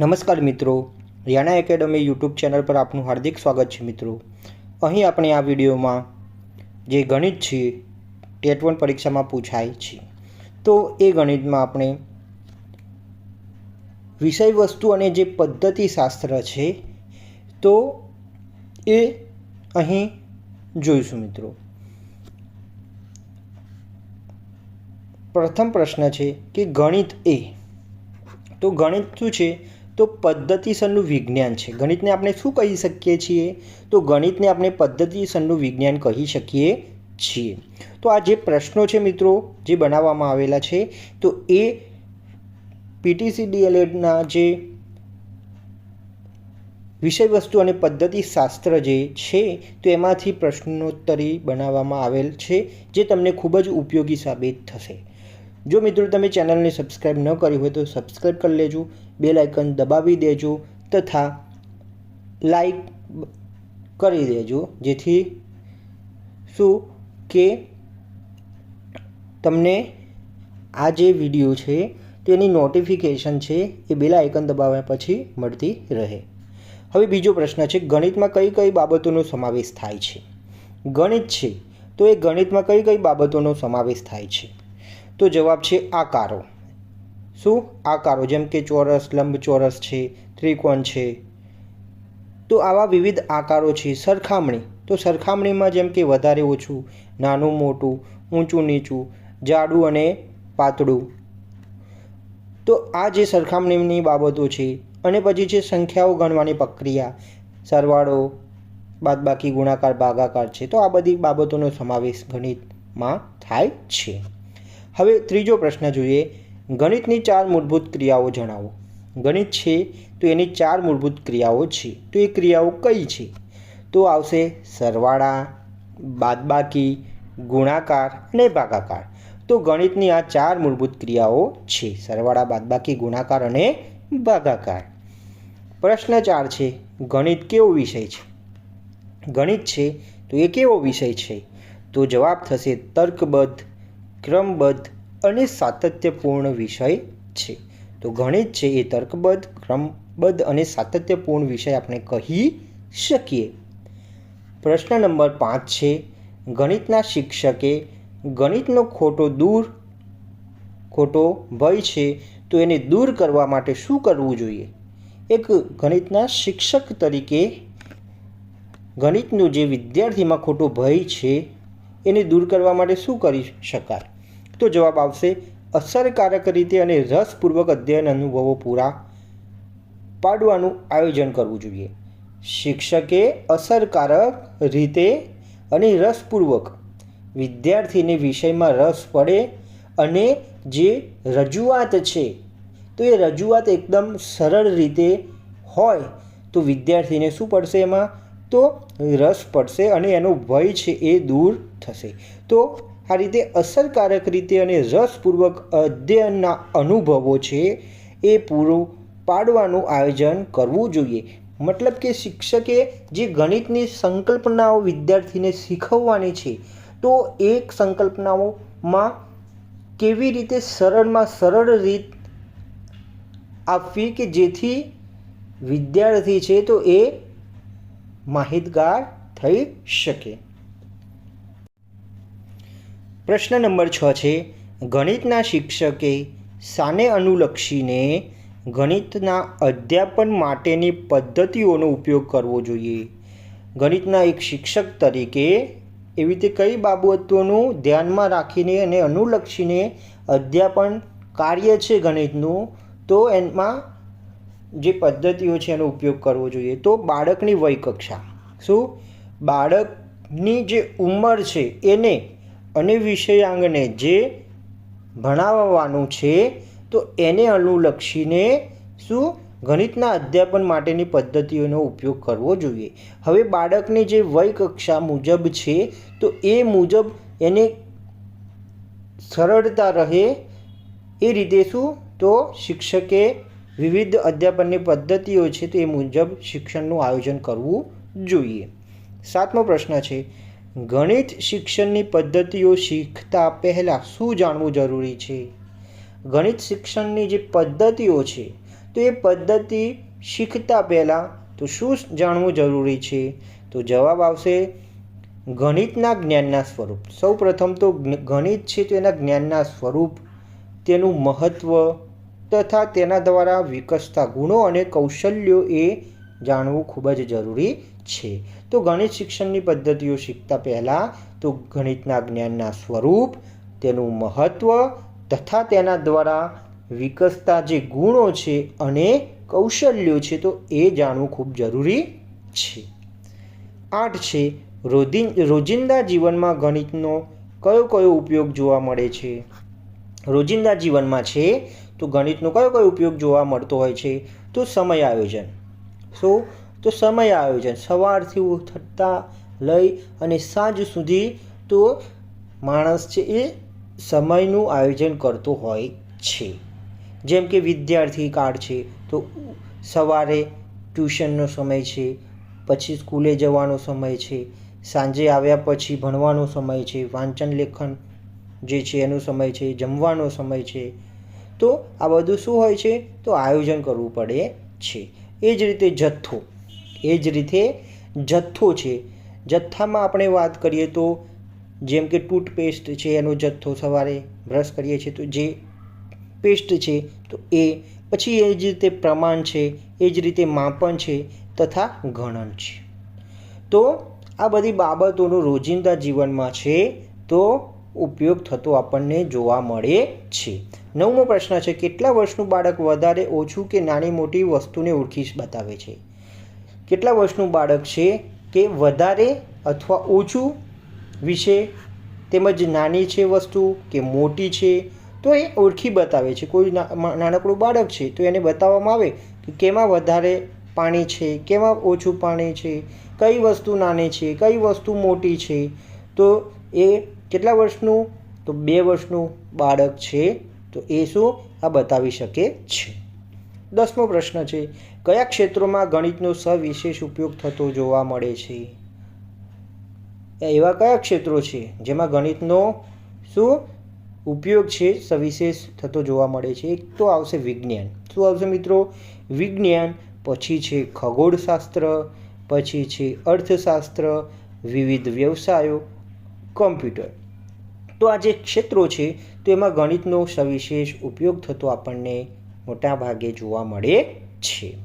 નમસ્કાર મિત્રો. યાના academy YouTube channel પર આપનું હાર્દિક સ્વાગત છે મિત્રો. અહીં આપણે આ વિડીયોમાં જે ગણિત છે, ટેટ વન પરીક્ષામાં પૂછાય છે. તો એ ગણિતમાં આપણે વિષય વસ્તુ અને જે પદ્ધતિશાસ્ત્ર છે, તો એ અહીં જોઈશું મિત્રો. પ્રથમ પ્રશ્ન છે કે ગણિત એ. તો ગણિત શું છે? તો પદ્ધતિસરનું વિજ્ઞાન છે. ગણિતને આપણે શું કહી શકીએ છીએ? તો ગણિતને આપણે પદ્ધતિસરનું વિજ્ઞાન કહી શકીએ છીએ. તો આ જે પ્રશ્નો છે મિત્રો, જે બનાવવામાં આવેલા છે, તો એ પીટીસી ડીએલએડના જે વિષય વસ્તુ અને પદ્ધતિ શાસ્ત્ર જે છે, તો એમાંથી પ્રશ્નોત્તરી બનાવવામાં આવેલ છે, જે તમને ખૂબ જ ઉપયોગી સાબિત થશે. જો મિત્રો તમે ચેનલને સબસ્ક્રાઈબ ન કરી હોય તો સબસ્ક્રાઈબ કરી લેજો બે લાઇકન દબાવી દેજો તથા લાઈક કરી દેજો. જેથી શું કે તમને આ જે વીડિયો છે તેની નોટિફિકેશન છે એ બે આઇકન દબાવ્યા પછી મળતી રહે. હવે બીજો પ્રશ્ન છે, ગણિતમાં કઈ કઈ બાબતોનો સમાવેશ થાય છે? ગણિત છે તો એ ગણિતમાં કઈ કઈ બાબતોનો સમાવેશ થાય છે? તો જવાબ છે આકારો. શું? આકારો. જેમ કે ચોરસ લંબચોરસ છે, ત્રિકોણ છે. તો આવા વિવિધ આકારો છે. સરખામણી. તો સરખામણીમાં જેમ કે વધારે ઓછું, નાનું મોટું, ઊંચું નીચું, જાડું અને પાતળું. તો આ જે સરખામણીની બાબતો છે અને પછી છે સંખ્યાઓ ગણવાની પ્રક્રિયા, સરવાળો, બાદબાકી ગુણાકાર, ભાગાકાર છે. તો આ બધી બાબતોનો સમાવેશ ગણિતમાં થાય છે. હવે ત્રીજો પ્રશ્ન જોઈએ. ગણિતની ચાર મૂળભૂત ક્રિયાઓ જણાવો. ગણિત છે તો એની ચાર મૂળભૂત ક્રિયાઓ છે. તો એ ક્રિયાઓ કઈ છે? તો આવશે સરવાળા, બાદબાકી, ગુણાકાર અને ભાગાકાર. તો ગણિતની આ ચાર મૂળભૂત ક્રિયાઓ છે. સરવાળા, બાદબાકી, ગુણાકાર અને ભાગાકાર. પ્રશ્ન ચાર છે, ગણિત કેવો વિષય છે? ગણિત છે તો એ કેવો વિષય છે? તો જવાબ થશે તર્કબદ્ધ ક્રમબદ્ધ અને સાતત્યપૂર્ણ વિષય છે. તો ગણિત છે એ તર્કબદ્ધ, ક્રમબદ્ધ અને સાતત્યપૂર્ણ વિષય આપણે કહી શકીએ. પ્રશ્ન નંબર પાંચ છે, ગણિતના શિક્ષકે ગણિતનો ખોટો દૂર, ખોટો ભય છે, તો એને દૂર કરવા માટે શું કરવું જોઈએ? એક ગણિતના શિક્ષક તરીકે ગણિતનું જે વિદ્યાર્થીમાં ખોટો ભય છે એને દૂર કરવા માટે શું કરી શકાય? તો જવાબ આવશે, અસરકારક રીતે અને રસપૂર્વક અધ્યયન અનુભવો પૂરા પાડવાનું આયોજન કરવું જોઈએ. શિક્ષકે અસરકારક રીતે અને રસપૂર્વક વિદ્યાર્થીને વિષયમાં રસ પડે અને જે રજૂઆત છે, તો એ રજૂઆત એકદમ સરળ રીતે હોય, તો વિદ્યાર્થીને શું પડશે એમાં? તો રસ પડશે અને એનો ભય છે એ દૂર થશે. તો આ રીતે અસરકારક રીતે અને રસપૂર્વક અધ્યયનના અનુભવો છે એ પૂરું પાડવાનું આયોજન કરવું જોઈએ. મતલબ કે શિક્ષકે જે ગણિતની સંકલ્પનાઓ વિદ્યાર્થીને શીખવવાની છે, તો એ સંકલ્પનાઓમાં કેવી રીતે સરળમાં સરળ રીત આપવી કે જેથી વિદ્યાર્થી છે તો એ માહિતગાર થઈ શકે. પ્રશ્ન નંબર છ છે, ગણિતના શિક્ષકે શાને અનુલક્ષીને ગણિતના અધ્યાપન માટેની પદ્ધતિઓનો ઉપયોગ કરવો જોઈએ. ગણિતના એક શિક્ષક તરીકે એવી રીતે કઈ બાબતોનું ધ્યાનમાં રાખીને અને અનુલક્ષીને અધ્યાપન કાર્ય છે ગણિતનું, તો એમાં જે પદ્ધતિઓ છે એનો ઉપયોગ કરવો જોઈએ. તો બાળકની વય કક્ષા શું? બાળકની જે ઉંમર છે એને અને વિષયાંગને જે ભણાવવાનું છે, તો એને અનુલક્ષીને શું? ગણિતના અધ્યાપન માટેની પદ્ધતિઓનો ઉપયોગ કરવો જોઈએ. હવે બાળકની જે વય કક્ષા મુજબ છે, તો એ મુજબ એને સરળતા રહે એ રીતે શું? તો શિક્ષકે વિવિધ અધ્યાપનની પદ્ધતિઓ છે, તે મુજબ શિક્ષણનું આયોજન કરવું જોઈએ. સાતમો પ્રશ્ન છે ગણિત શિક્ષણની પદ્ધતિઓ શીખતા પહેલાં શું જાણવું જરૂરી છે? ગણિત શિક્ષણની જે પદ્ધતિઓ છે, તો એ પદ્ધતિ શીખતા પહેલાં તો શું જાણવું જરૂરી છે? તો જવાબ આવશે, ગણિતના જ્ઞાનના સ્વરૂપ. સૌ પ્રથમ તો ગણિત છે તો એના જ્ઞાનના સ્વરૂપ, તેનું મહત્ત્વ તથા તેના દ્વારા વિકસતા ગુણો અને કૌશલ્યો એ જાણવું ખૂબ જ જરૂરી છે. તો ગણિત શિક્ષણની પદ્ધતિઓ શીખતા પહેલાં તો ગણિતના જ્ઞાનના સ્વરૂપ, તેનું મહત્ત્વ તથા તેના દ્વારા વિકસતા જે ગુણો છે અને કૌશલ્યો છે તો એ જાણવું ખૂબ જરૂરી છે. આઠ છે રોજિંદા જીવનમાં ગણિતનો કયો કયો ઉપયોગ જોવા મળે છે? રોજિંદા જીવનમાં છે તો ગણિતનો કયો કયો ઉપયોગ જોવા મળતો હોય છે? તો સમય આયોજન. શું તો સમય આયોજન સવારથી ઉઠતા લઈ અને સાંજ સુધી તો માણસ છે એ સમયનું આયોજન કરતો હોય છે. જેમ કે વિદ્યાર્થી કાળ છે તો સવારે ટ્યુશનનો સમય છે, પછી સ્કૂલે જવાનો સમય છે, સાંજે આવ્યા પછી ભણવાનો સમય છે, વાંચન લેખન જે છે એનો સમય છે, જમવાનો સમય છે. તો આ બધું શું હોય છે? તો આયોજન કરવું પડે છે. એ જ રીતે જથ્થો. એ જ રીતે જથ્થો છે. જથ્થામાં આપણે વાત કરીએ તો જેમ કે ટૂથપેસ્ટ છે એનો જથ્થો સવારે બ્રશ કરીએ છીએ તો જે પેસ્ટ છે તો એ પછી એ જ રીતે પ્રમાણ છે, એ જ રીતે માપન છે તથા ગણન છે. તો આ બધી બાબતોનો રોજિંદા જીવનમાં છે તો ઉપયોગ થતો આપણને જોવા મળે છે. નવમો પ્રશ્ન છે, કેટલા વર્ષનું બાળક વધારે ઓછું કે નાની મોટી વસ્તુને ઓળખી બતાવે છે? કેટલા વર્ષનું બાળક છે કે વધારે અથવા ઓછું વિશે? તેમજ નાની છે વસ્તુ કે મોટી છે? તો એ ઓળખી બતાવે છે. કોઈ નાનકડું બાળક છે તો એને બતાવવામાં આવે કે કેમાં વધારે પાણી છે, કેમાં ઓછું પાણી છે, કઈ વસ્તુ નાની છે, કઈ વસ્તુ મોટી છે? તો એ કેટલા વર્ષનું? તો બે વર્ષનું બાળક છે. તો એ શું? આ બતાવી શકે છે. દસમો પ્રશ્ન છે, કયા ક્ષેત્રોમાં ગણિતનો સવિશેષ ઉપયોગ થતો જોવા મળે છે? એવા કયા ક્ષેત્રો છે, જેમાં ગણિતનો શું ઉપયોગ છે, સવિશેષ થતો જોવા મળે છે? એક તો આવશે વિજ્ઞાન. શું આવશે મિત્રો? વિજ્ઞાન, પછી છે ખગોળશાસ્ત્ર, પછી છે અર્થશાસ્ત્ર, વિવિધ વ્યવસાયો, કમ્પ્યુટર. તો આ જે ક્ષેત્રો છે, તો એમાં ગણિતનો સવિશેષ ઉપયોગ થતો આપણને મોટા ભાગે જોવા મળે છે.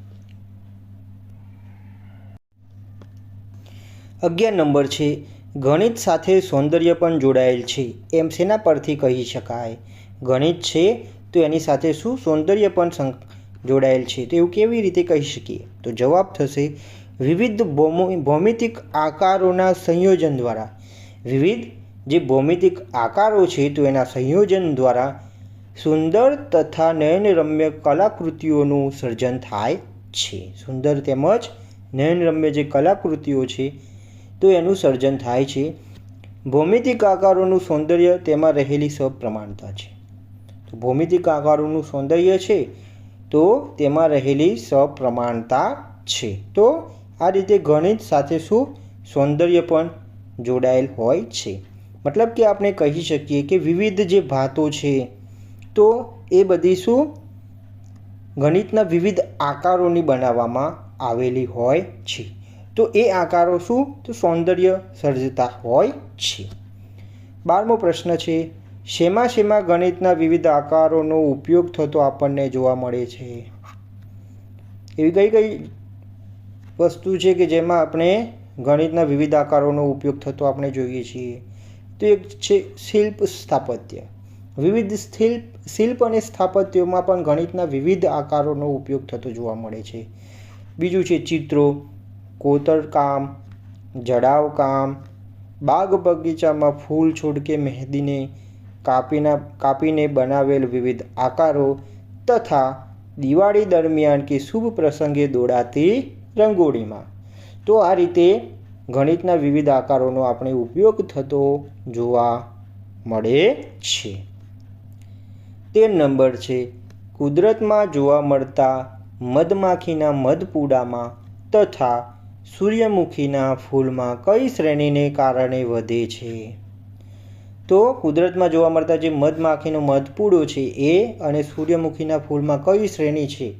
અગિયાર નંબર છે, ગણિત સાથે સૌંદર્ય પણ જોડાયેલ છે. એમ શેના પરથી કહી શકાય? ગણિત છે તો એની સાથે શું સૌંદર્ય પણ જોડાયેલ છે તો એવું કેવી રીતે કહી શકીએ? તો જવાબ થશે, વિવિધ ભૌમો- ભૌમિતિક આકારોના સંયોજન દ્વારા. વિવિધ જે ભૌમિતિક આકારો છે તો એના સંયોજન દ્વારા સુંદર તથા નયનરમ્ય કલાકૃતિઓનું સર્જન થાય છે. સુંદર તેમજ નયનરમ્ય જે કલાકૃતિઓ છે, તો એનું સર્જન થાય છે. ભૌમિતિક આકારોનું સૌંદર્ય તેમાં રહેલી સપ્રમાણતા છે. તો ભૌમિતિક આકારોનું સૌંદર્ય છે, તો તેમાં રહેલી સપ્રમાણતા છે. તો આ રીતે ગણિત સાથે શું? સૌંદર્ય પણ જોડાયેલ હોય છે. મતલબ કે આપણે કહી શકીએ કે વિવિધ જે ભાતો છે તો એ બધી શું? ગણિતના વિવિધ આકારોની બનાવવામાં આવેલી હોય છે. તો એ આકારો શું? તો સૌંદર્ય સર્જતા હોય છે. બારમો પ્રશ્ન છે, શેમાં શેમાં ગણિતના વિવિધ આકારોનો ઉપયોગ થતો આપણને જોવા મળે છે? એવી કઈ કઈ વસ્તુ છે કે જેમાં આપણે ગણિતના વિવિધ આકારોનો ઉપયોગ થતો આપણે જોઈએ છીએ? તો એક છે શિલ્પ સ્થાપત્ય. વિવિધ શિલ્પ શિલ્પ અને સ્થાપત્યોમાં પણ ગણિતના વિવિધ આકારોનો ઉપયોગ થતો જોવા મળે છે. બીજું છે ચિત્રો, કોતરકામ જડાવકામ બાગ બગીચામાં ફૂલ છોડ કે મહેંદીને કાપીના, કાપીને બનાવેલ વિવિધ આકારો તથા દિવાળી દરમિયાન કે શુભ પ્રસંગે દોડાતી રંગોળીમાં. તો આ રીતે ગણિતના વિવિધ આકારોનો આપણે ઉપયોગ થતો જોવા મળે છે. તેર નંબર છે. કુદરતમાં જોવા મળતા મધમાખીના મધપૂડામાં તથા સૂર્યમુખીના ફૂલમાં કઈ શ્રેણીને કારણે વધે છે? તો કુદરતમાં જોવા મળતા જે મધમાખીનો મધપૂડો છે એ અને સૂર્યમુખીના ફૂલમાં કઈ શ્રેણી છે?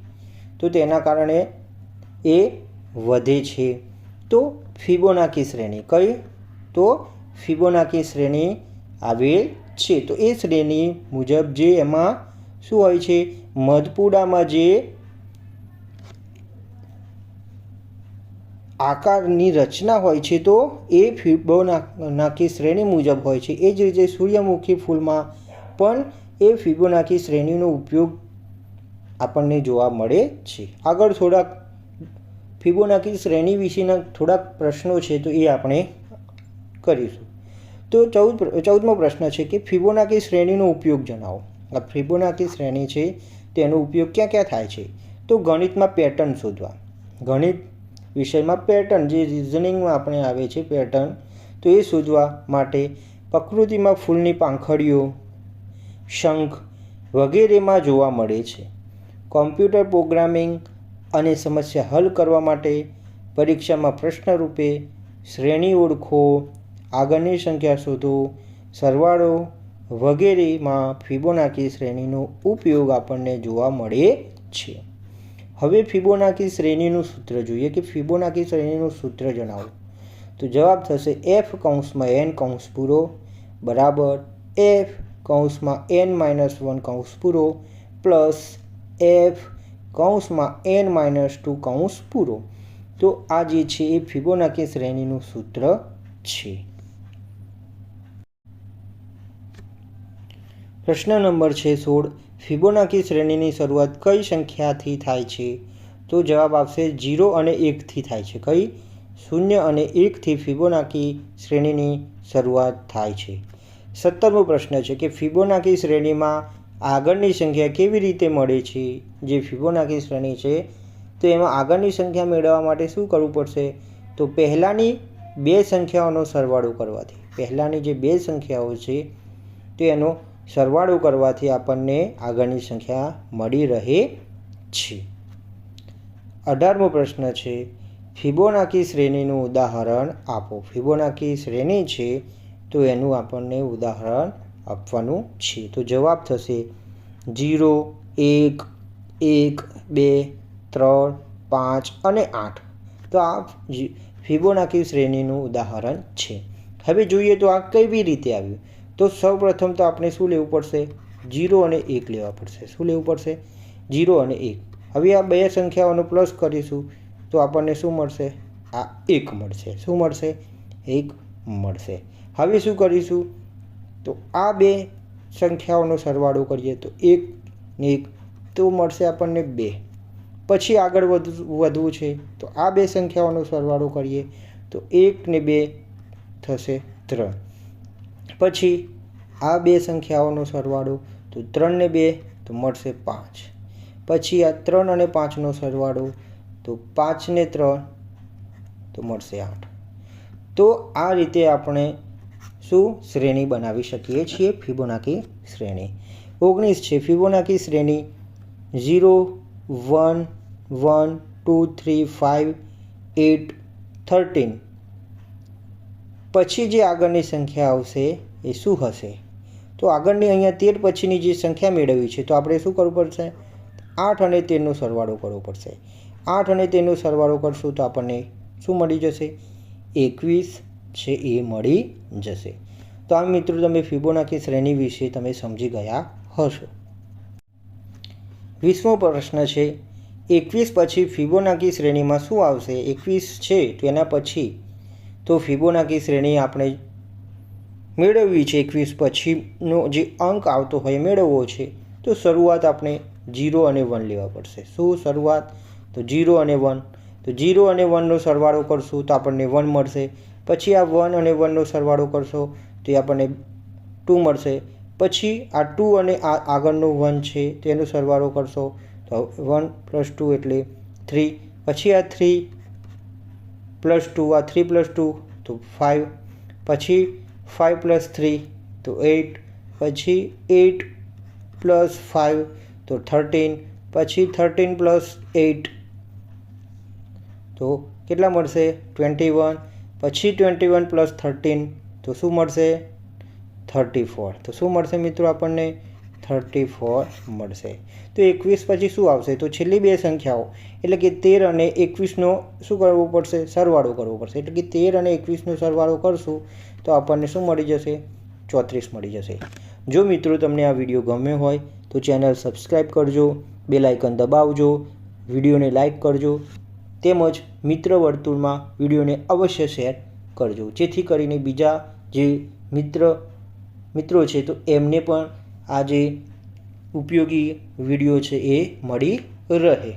તો તેના કારણે એ વધે છે. તો ફિબોનાકી શ્રેણી. કઈ? તો ફિબોનાકી શ્રેણી આવેલ છે. તો એ શ્રેણી મુજબ જે એમાં શું હોય છે? મધપુડામાં જે આકારની રચના હોય છે, તો એ ફિબોનાકી શ્રેણી મુજબ હોય છે. એ જ રીતે સૂર્યમુખી ફૂલમાં પણ એ ફિબોનાકી શ્રેણીનો ઉપયોગ આપણને જોવા મળે છે. આગળ થોડાક ફિબોનાકી શ્રેણી વિશેના થોડાક પ્રશ્નો છે, તો એ આપણે કરીશું. તો ચૌદ ચૌદમો પ્રશ્ન છે કે ફિબોનાકી શ્રેણીનો ઉપયોગ જણાવો. આ ફિબોનાકી શ્રેણી છે, તેનો ઉપયોગ ક્યાં ક્યાં થાય છે? તો ગણિતમાં પેટર્ન શોધવા. ગણિત વિષયમાં પેટર્ન, જે રિઝનિંગમાં આપણે આવે છે પેટર્ન, તો એ શોધવા માટે પ્રકૃતિમાં ફૂલની પાંખડીઓ, શંખ વગેરેમાં જોવા મળે છે. કોમ્પ્યુટર પ્રોગ્રામિંગ અને સમસ્યા હલ કરવા માટે પરીક્ષામાં પ્રશ્નરૂપે શ્રેણી ઓળખો આગળની સંખ્યા શોધો. સરવાળો વગેરેમાં ફિબોનાકી શ્રેણીનો ઉપયોગ આપણને જોવા મળે છે. હવે ફિબોનાકી શ્રેણીનું સૂત્ર જોઈએ કે ફિબોનાકી શ્રેણીનું સૂત્ર જણાવો. તો જવાબ થશે એફ કૌંસમાં એન કૌંસ પૂરો, બરાબર એફ કૌંસમાં એન માઇનસ વન કૌંસ પૂરો, પ્લસ એફ કૌંસમાં એન માઇનસ ટુ કૌંસ પૂરો. તો આ જે છે એ ફિબોનાકી શ્રેણીનું સૂત્ર છે. પ્રશ્ન નંબર છે, સોળ. ફિબોનાકી શ્રેણીની શરૂઆત કઈ સંખ્યાથી થાય છે? તો જવાબ આવશે જીરો અને એકથી થાય છે. કઈ? શૂન્ય અને એકથી ફિબોનાકી શ્રેણીની શરૂઆત થાય છે. સત્તરમો પ્રશ્ન છે કે ફિબોનાકી શ્રેણીમાં આગળની સંખ્યા કેવી રીતે મળે છે? જે ફિબોનાકી શ્રેણી છે, તો એમાં આગળની સંખ્યા મેળવવા માટે શું કરવું પડશે? તો પહેલાંની બે સંખ્યાઓનો સરવાળો કરવાથી. પહેલાંની જે બે સંખ્યાઓ છે તેનો સરવાળો કરવાથી આપણને આગળની સંખ્યા મળી રહે છે. અઢારમો પ્રશ્ન છે ફિબોનાકી શ્રેણીનું ઉદાહરણ આપો. ફિબોનાકી શ્રેણી છે, તો એનું આપણને ઉદાહરણ આપવાનું છે. તો જવાબ થશે, જીરો, એક એક, બે, ત્રણ, પાંચ અને આઠ. તો આ ફિબોનાકી શ્રેણીનું ઉદાહરણ છે. હવે જોઈએ તો આ કેવી રીતે આવ્યું? તો સૌપ્રથમ તો આપણે શું લેવું પડશે? જીરો અને એક લેવા પડશે. શું લેવું પડશે? જીરો અને એક. હવે આ બે સંખ્યાઓનો પ્લસ કરીશું તો આપણને શું મળશે? આ એક મળશે. શું મળશે? એક મળશે. હવે શું કરીશું? તો આ બે સંખ્યાઓનો સરવાળો કરીએ તો એક ને એક. તો મળશે આપણને બે. પછી આગળ વધવું છે તો આ બે સંખ્યાઓનો સરવાળો કરીએ તો એક ને બે થશે ત્રણ. પછી આ બે સંખ્યાઓનો સરવાળો તો ત્રણને બે તો મળશે પાંચ. પછી આ ત્રણ અને પાંચનો સરવાળો તો પાંચને ત્રણ તો મળશે આઠ. તો આ રીતે આપણે શું શ્રેણી બનાવી શકીએ છીએ? ફિબોનાકી શ્રેણી. ઓગણીસ છે. ફિબોનાકી શ્રેણી zero, one one, two, three five eight, thirteen. પછી જે આગળની સંખ્યા આવશે એ શું હશે? તો આગળની અહીંયા તેર પછીની જે સંખ્યા મેળવી છે, તો આપણે શું કરવું પડશે? આઠ અને તેરનો સરવાળો કરવો પડશે. આઠ અને તેરનો સરવાળો કરશું તો આપણને શું મળી જશે? એકવીસ છે એ મળી જશે. તો આ મિત્રો તમે ફિબોનાકી શ્રેણી વિશે તમે સમજી ગયા હશો. વીસમો પ્રશ્ન છે, એકવીસ પછી ફિબોનાકી શ્રેણીમાં શું આવશે? એકવીસ છે તો એના પછી. તો ફિબોનાકી શ્રેણી આપણે મેળવવી છે એકવીસ પછીનો જે અંક આવતો હોય મેળવવો છે. તો શરૂઆત આપણે જીરો અને વન લેવા પડશે. શું શરૂઆત? તો જીરો અને વન. તો જીરો અને વનનો સરવાળો કરશું તો આપણને વન મળશે. પછી આ વન અને વનનો સરવાળો કરશો તો એ આપણને ટુ મળશે. પછી આ ટુ અને આ આગળનો વન છે તેનો સરવાળો કરશો તો વન પ્લસ ટુ એટલે થ્રી. પછી આ થ્રી પ્લસ ટુ, આ થ્રી પ્લસ ટુ તો ફાઇવ પછી ફાઇવ પ્લસ થ્રી તો એટ પછી એટ પ્લસ ફાઇવ તો થર્ટીન પછી થર્ટીન પ્લસ એટ તો કેટલા મળશે? ટ્વેન્ટી વન પછી ટ્વેન્ટી વન પ્લસ થર્ટીન તો શું મળશે? થર્ટી ફોર તો શું મળશે મિત્રો આપણને? થર્ટી ફોર મળશે. તો એકવીસ પછી શું આવશે? તો છેલ્લી બે સંખ્યાઓ. એટલે કે તેર અને એકવીસનો શું કરવું પડશે? સરવાળો કરવો પડશે. એટલે કે તેર અને એકવીસનો સરવાળો કરશું, તો આપણને શું મળી જશે? ચોત્રીસ મળી જશે. જો મિત્રો તમને આ વીડિયો ગમ્યો હોય, તો ચેનલ સબસ્ક્રાઈબ કરજો, બેલ આઇકન દબાવજો, વિડીયોને લાઇક કરજો, તેમજ મિત્ર વર્તુળમાં વિડીયોને અવશ્ય શેર કરજો. જેથી કરીને બીજા જે મિત્ર, મિત્રો છે, તો એમને પણ આ જે ઉપયોગી વીડિયો છે એ મળી રહે.